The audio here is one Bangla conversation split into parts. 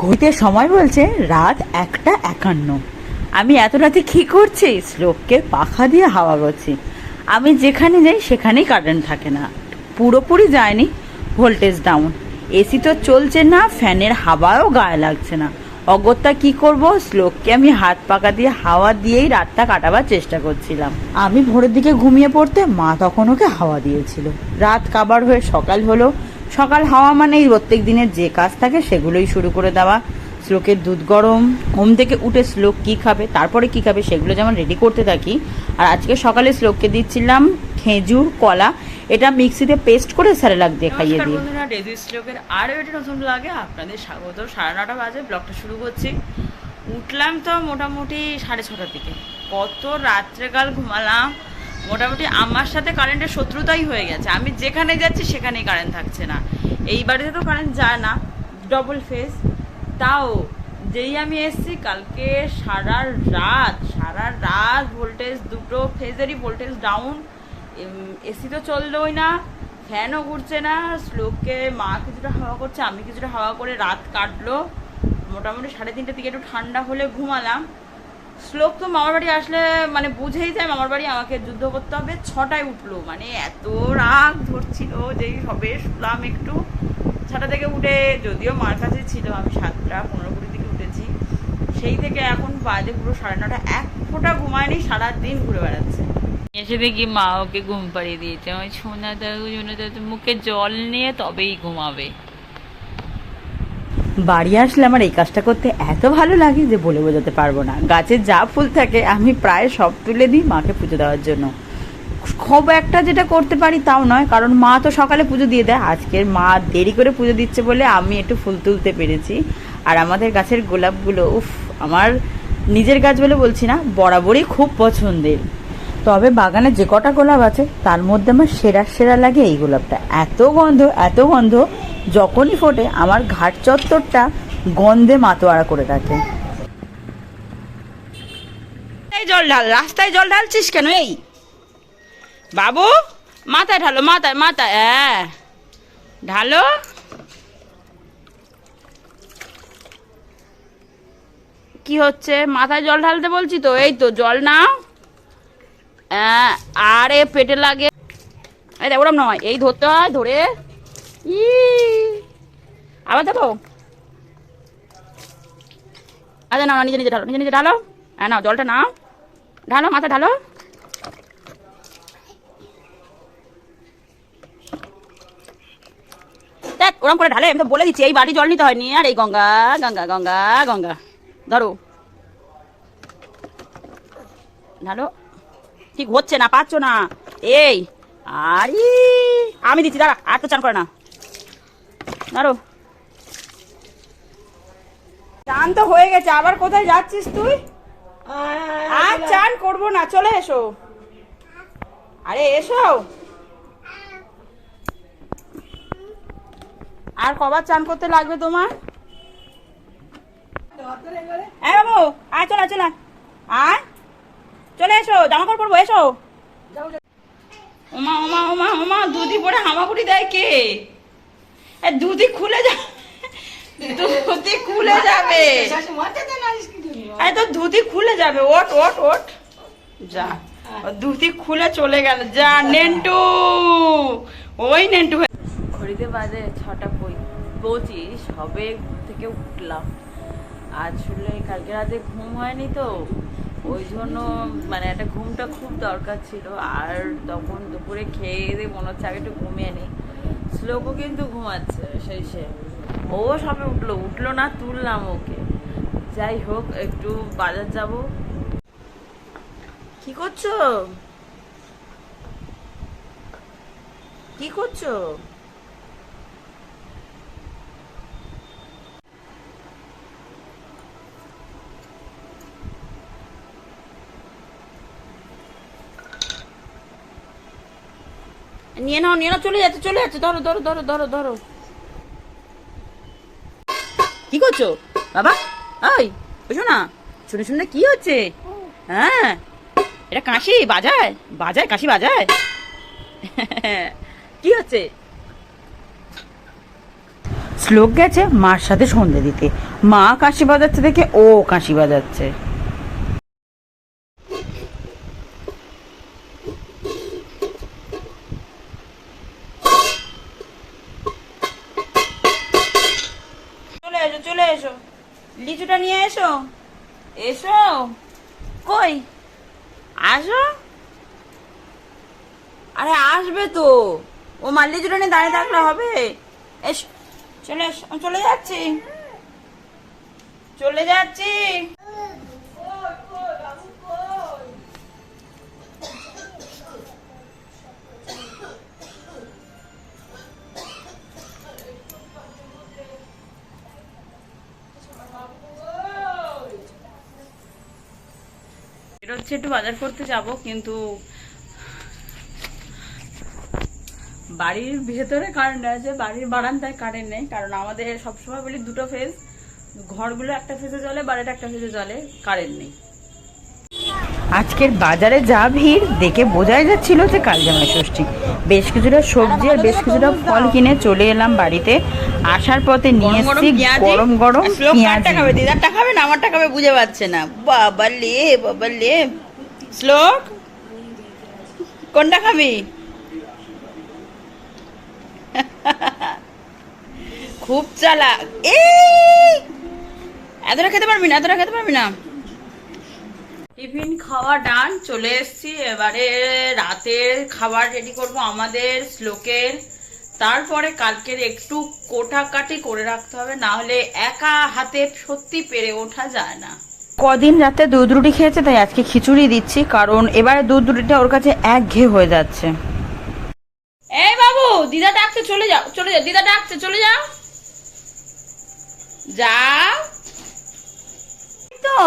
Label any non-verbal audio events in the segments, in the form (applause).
ঘড়িতে সময় বলছে রাত একটা একান্ন। আমি এত রাতে কি করছি? শ্লোককে পাখা দিয়ে হাওয়া করছি। আমি যেখানে যাই সেখানেই কারেন্ট থাকে না। পুরোপুরি যায়নি ভোল্টেজ ডাউন এসি তো চলছে না, ফ্যানের হাওয়াও গায়ে লাগছে না। অগত্যা কি করব? শ্লোককে আমি হাত পাকা দিয়ে হাওয়া দিয়েই রাতটা কাটাবার চেষ্টা করছিলাম। আমি ভোরের দিকে ঘুমিয়ে পড়তে মা তখন ওকে হাওয়া দিয়েছিল। রাত কাবার হয়ে সকাল হলো। সকাল হাওয়া মানেই প্রত্যেক দিনের যে কাজ থাকে সেগুলোই শুরু করে দেওয়া। শ্লোকের দুধ গরম ঘুম থেকে উঠে শ্লোক কি খাবে তারপরে কি খাবে সেগুলো যেমন রেডি করতে থাকি। আর আজকে সকালে শ্লোককে দিচ্ছিলাম খেজুর কলা। এটা মিক্সিতে পেস্ট করে স্যারেলাক দিয়ে খাইয়ে দিই। বন্ধুরা ডেজি স্ট্রোকের আরও একটি নতুন লাগে আপনাদের স্বাগত। সাড়ে নটা বাজে ব্লগটা শুরু করছি। উঠলাম তো মোটামুটি সাড়ে ছটার দিকে। কত রাত্রেকাল ঘুমালাম মোটামুটি আমার সাথে কারেন্টের শত্রুতাই হয়ে গেছে। আমি যেখানে যাচ্ছি সেখানেই কারেন্ট থাকছে না। এই বাড়িতে তো কারেন্ট যায় না ডবল ফেজ তাও যেই আমি এসছি, কালকে সারা রাত সারা রাত ভোল্টেজ দুটো ফেজেরই ভোল্টেজ ডাউন এসি তো চললোই না ফ্যানও ঘুরছে না শ্লোককে মা কিছুটা হাওয়া করছে, আমি কিছুটা হাওয়া করে রাত কাটলো। মোটামুটি সাড়ে তিনটের দিকে একটু ঠান্ডা হলে ঘুমালাম। শ্লোক তো মামার বাড়ি আসলে মানে বুঝেই যায়, মামার বাড়ি আমাকে যুদ্ধ করতে হবে। ছটায় উঠল মানে এত রাগ ধরছিল যেই সবে শুলাম একটু। ছটা থেকে উঠে, যদিও মার কাছে ছিল, আমি সাতটা, পনেরো কুড়ি দিকে উঠেছি। সেই থেকে এখন বাজে পুরো সাড়ে নটা, এক ফোঁটা ঘুমায়নি, সারাদিন ঘুরে বেড়াচ্ছে। এসে দেখি মা ওকে ঘুম পাড়িয়ে দিয়েছে। আমার সোনা দাদু সোনা দাদু, মুখে জল নিয়ে তবেই ঘুমাবে। বাড়ি আসলে আমার এই কাজটা করতে এত ভালো লাগে যে বলে বোঝাতে পারব না। গাছে যা ফুল থাকে, আমি প্রায় সব তুলে দিই মাকে পুজো দেওয়ার জন্য। খুব একটা যেটা করতে পারি তাও নয়, কারণ মা তো সকালে পুজো দিয়ে দেয়। আজকের মা দেরি করে পুজো দিচ্ছে বলে আমি একটু ফুল তুলতে পেরেছি। আর আমাদের গাছের গোলাপগুলো, উফ, আমার নিজের গাছ বলে বলছি না, বরাবরই খুব পছন্দের। তবে বাগানে যে কটা গোলাপ আছে, তার মধ্যে আমার সেরা সেরা লাগে এই গোলাপটা। এত গন্ধ এত গন্ধ। যখনই ফোটে আমার ঘাট চত্বরটা গন্ধে মাতোয়ারা করে রাখে। জল ঢাল রাস্তায় জল ঢালছিস কেন এই? বাবু মাথায় ঢালো মাথায় মাথায় হ্যাঁ। ঢালো। কি হচ্ছে? মাথায় জল ঢালতে বলছি তো এই তো জল নাও। হ্যাঁ, আরে পেটে লাগে। এই ওরম নয় এই ধরতে হয় ধরে। ই আবার দেখো আচ্ছা না নিজে নিজে ঢালো, নিজে নিজে ঢালো। হ্যাঁ নাও, জলটা নাও। ঢালো, মাথা ঢালো। দেখ, ওরম করে ঢালে, আমি তো বলে দিচ্ছি, এই বাড়ি জল নিতে হয়নি। আর এই গঙ্গা গঙ্গা গঙ্গা গঙ্গা। ধরো। ঢালো। ঠিক হচ্ছে না, পাচ্ছ না। এই, আরে, আমি দিচ্ছি, দাঁড়া, আর তো চান করে না। ধরো চান তো হয়ে গেছে আবার কোথায় যাচ্ছিস তুই? আর চান করব না চলে এসো। আরে এসো। আর কবার চান করতে লাগবে তোমার? হ্যাঁ বাবু আয় চলে চলে আয়। চলে এসো জামা কাপড় পরবো এসো। ওমা ওমা ওমা ওমা দুধি পরে হামাগুড়ি দেয় কে? দুধি খুলে যা ধুতি খুলে যাবে। আরে তো ধুতি খুলে যাবে। ওট ওট ওট যা। ধুতি খুলে চলে গেল। যা, নেন্টু। ওই নেন্টু ঘড়িতে বাজে ছটা পঁচিশ। হবে থেকে উঠলাম। আসলে কালকে রাতে ঘুম হয়নি তো। ওই জন্য মানে একটা ঘুমটা খুব দরকার ছিল। আর তখন দুপুরে খেয়ে দিয়ে মনে হচ্ছে আগে একটু ঘুমিয়ে নিই। শ্লোকও কিন্তু ঘুমাচ্ছে, সেই সে। ও সবে উঠল উঠল না, তুললাম ওকে। যাই হোক, একটু বাজার যাব। কি করছ? কি করছ? নিয়ে নাও নিয়ে নাও, চলে যাচ্ছে চলে যাচ্ছে, ধরো ধরো ধরো ধরো ধরো। কি করছ? বাবা, ওই বুঝো না। শুনে শুনে কি হচ্ছে? হ্যাঁ এটা কাশি বাজায় বাজায় কাশি বাজায় (laughs) কি হচ্ছে? শ্লোক গেছে মার সাথে সন্ধে দিতে। মা কাশি বাজাচ্ছে দেখে ও কাশি বাজাচ্ছে। লিচুটা নিয়ে এসো। এসো। কই? আসো। আরে আসবে তো। ও মা, লিচুটা নিয়ে দাঁড়িয়ে থাকলে হবে। এস, চলে চলে যাচ্ছি। চলে যাচ্ছি। এটা হচ্ছে একটু বাজার করতে যাব, কিন্তু বাড়ির ভেতরে কারেন্ট আছে বাড়ির বারান্দায় কারেন্ট নেই, কারণ আমাদের সবসময় বলি দুটো ফেজ ঘরগুলো একটা ফেজে চলে বাড়িটা একটা ফেজে চলে কারেন্ট নেই। আজকের বাজারে যা ভিড় দেখে বোঝাই যাচ্ছিল যে কাল জামাই ষষ্ঠী। বেশ কিছুটা সবজি আর বেশ কিছুটা ফল কিনে চলে এলাম বাড়িতে। আসার পথে নিয়ে এসেছি গরম গরম পেঁয়াজ। খাবে দিদারটা খাবে না আমারটা খাবে বুঝে পাচ্ছে না। বাবা লে বাবা লে শ্লোক? কোনটা খাবি? খুব চালাক। এই! এতটা খেতে পারবি না এতটা খেতে পারবি না? টিফিন খাওয়া ডান চলে এসেছি। এবারে রাতের খাবার রেডি করব আমাদের শ্লোকের। তারপরে কালকের একটু কোটাকাটি করে রাখতে হবে না হলে একা হাতে সত্যি পেরে ওঠা যায় না। কদিন রাতে দুধ রুটি খেয়েছে তাই আজকে খিচুড়ি দিচ্ছি কারণ এবারে দুধ রুটিটা ওর কাছে এক ঘে হয়ে যাচ্ছে। এই বাবু দিদা ডাকছে চলে যাও চলে যাও দিদা ডাকছে চলে যাও। যাও তো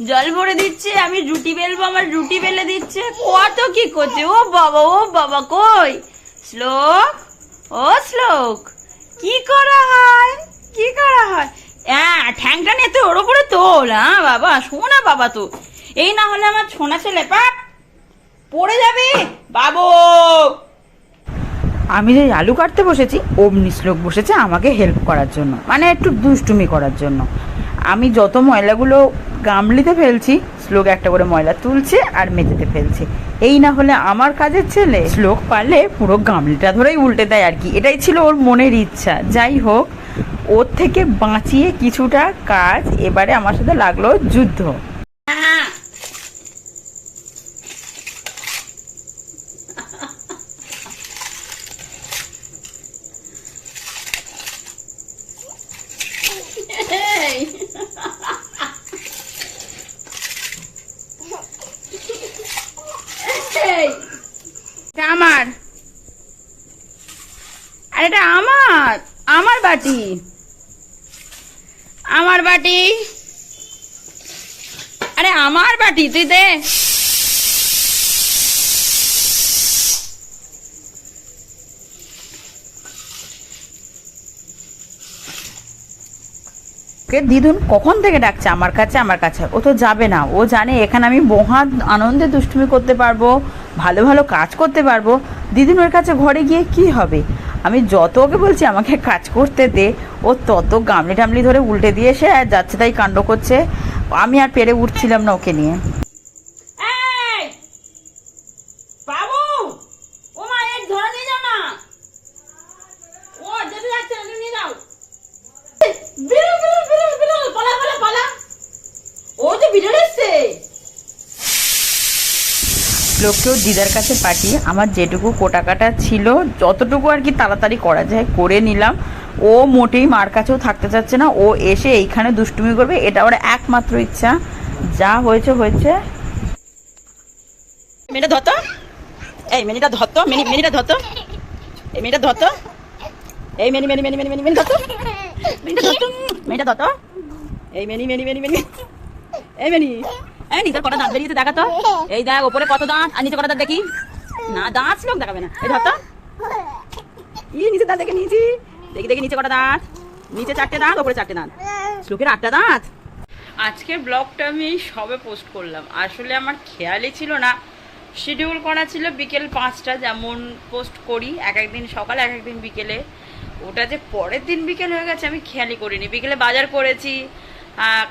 জল ভরে দিচ্ছে, আমি রুটি বেলবো, আমার রুটি বেলে দিচ্ছে। কত কি করছে? ও বাবা ও বাবা, কই? শ্লোক? ও শ্লোক, কি করা হয়? কি করা হয়? হ্যাঁ ঠ্যাংটা নিয়ে তুই ওর উপরে তোল হ্যাঁ বাবা, শোনা বাবা তো। এই না হলে আমার ছোনা ছেলে, পাক, পড়ে যাবে, বাবু। আমি যে আলু কাটতে বসেছি, অমনি শ্লোক বসেছে আমাকে হেল্প করার জন্য মানে একটু দুষ্টুমি করার জন্য। আমি যত ময়লাগুলো গামলিতে ফেলছি, শ্লোক একটা করে ময়লা তুলছে আর মেঝেতে ফেলছে। এই না হলে আমার কাজের ছেলে শ্লোক পারলে পুরো গামলিটা ধরেই উল্টে দেয় আর কি। এটাই ছিল ওর মনের ইচ্ছা। যাই হোক, ওর থেকে বাঁচিয়ে কিছুটা কাজ এবারে আমার সাথে লাগল যুদ্ধ হ্যাঁ Hey! Hey! এটা আমার আর এটা আমার আমার বাটি। আমার বাটি। আরে আমার বাটি তুই দে। দিদুন কখন থেকে ডাকছে আমার কাছে আমার কাছে? ও তো যাবে না। ও জানে এখানে আমি মহা আনন্দে দুষ্টুমি করতে পারব, ভালো ভালো কাজ করতে পারব। দিদুন ওর কাছে ঘরে গিয়ে কি হবে? আমি যত ওকে বলছি আমাকে কাজ করতে দে, ও তত গামলি টামলি ধরে উল্টে দিয়ে এসে যাচ্ছে তাই কাণ্ড করছে। আমি আর পেরে উঠছিলাম না ওকে নিয়ে এই বাবু ও মা এক ধরে নিয়ে যাও না ও যেতে যাচ্ছে না তুমি নিয়ে যাও বিড়াল বিড়াল বিড়াল বিড়াল পালা পালা পালা ও যে বিড়াল এসছে লোককেও দিদার কাছে পাঠিয়ে আমার যেটুকু কোটা কাটা ছিল, যতটুকু আর কি তাড়াতাড়ি করা যায় করে নিলাম। ও মোটেই মার কাছেও থাকতে চাচ্ছে না, ও এসে এইখানে দুষ্টুমি করবে, এটা ওর একমাত্র ইচ্ছা। যা হয়েছে হয়েছে। মেয়েটা ধত এই মেনিটা ধত মেনি মেনিটা ধত এই মেয়েটা ধত এই মেনি মেনি মেনি মেনি মেনি মেনি ধত মেনিটা ধত মেনিটা ধত এই মেনি মেনি মেনি মেনি এই মেনি এই কটা দাঁত বেরিয়েছে, দেখা তো। এই দেখ, ওপরে কত দাঁত, আর নিচে কটা দাঁত দেখি। না, দাঁত লোক দেখাবে না। এই ধত ই নিচে দাঁত দেখে নিয়েছি। দেখি দেখি, নিচে কটা দাঁত। নিচে চারটে দাঁত, ওপরে চারটে দাঁত। শ্লোকের আটটা দাঁত। আজকের ব্লগটা আমি সবে পোস্ট করলাম। আসলে আমার খেয়ালই ছিল না। শিডিউল করা ছিল বিকেল পাঁচটা যেমন পোস্ট করি, এক একদিন সকালে, এক একদিন বিকেলে। ওটা যে পরের দিন বিকেল হয়ে গেছে, আমি খেয়ালই করিনি। বিকেলে বাজার করেছি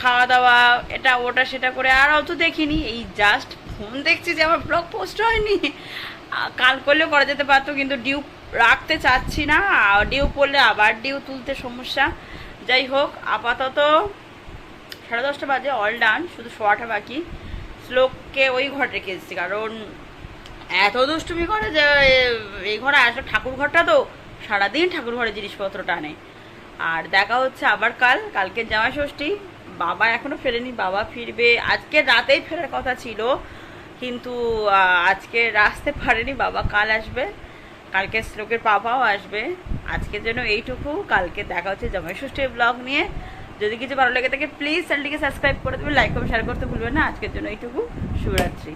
খাওয়া দাওয়া এটা, ওটা, সেটা করে আর অত দেখিনি। এই জাস্ট ফোন দেখছি যে আমার ব্লগ পোস্ট হয়নি। কাল করলেও করা যেতে পারতো, কিন্তু ডিউ রাখতে চাচ্ছি না। ডিউ পড়লে আবার ডিউ তুলতে সমস্যা। যাই হোক, আপাতত সাড়ে দশটা বাজে অল ডান শুধু শোয়াটা বাকি। শ্লোককে ওই ঘরে রেখে এসেছি, কারণ এত দুষ্টুমি করে যে এই ঘরে আসলে ঠাকুর ঘরটা তো সারাদিন ঠাকুর ঘরে জিনিসপত্র টানে। আর দেখা হচ্ছে আবার কাল, কালকে জামাই ষষ্ঠী। বাবা এখনও ফেরেনি, বাবা ফিরবে। আজকে রাতেই ফেরার কথা ছিল, কিন্তু আজকে আসতে পারেনি। বাবা কাল আসবে, কালকে শ্লোকের পাপাও আসবে। আজকের জন্য এইটুকু, কালকে দেখা হচ্ছে জামাই ষষ্ঠীর ব্লগ নিয়ে। যদি কিছু ভালো লেগে থাকে প্লিজ চ্যানেলটিকে সাবস্ক্রাইব করে দেবেন লাইক করে শেয়ার করতে ভুলবেন না। আজকের জন্য এইটুকু। শুভরাত্রি।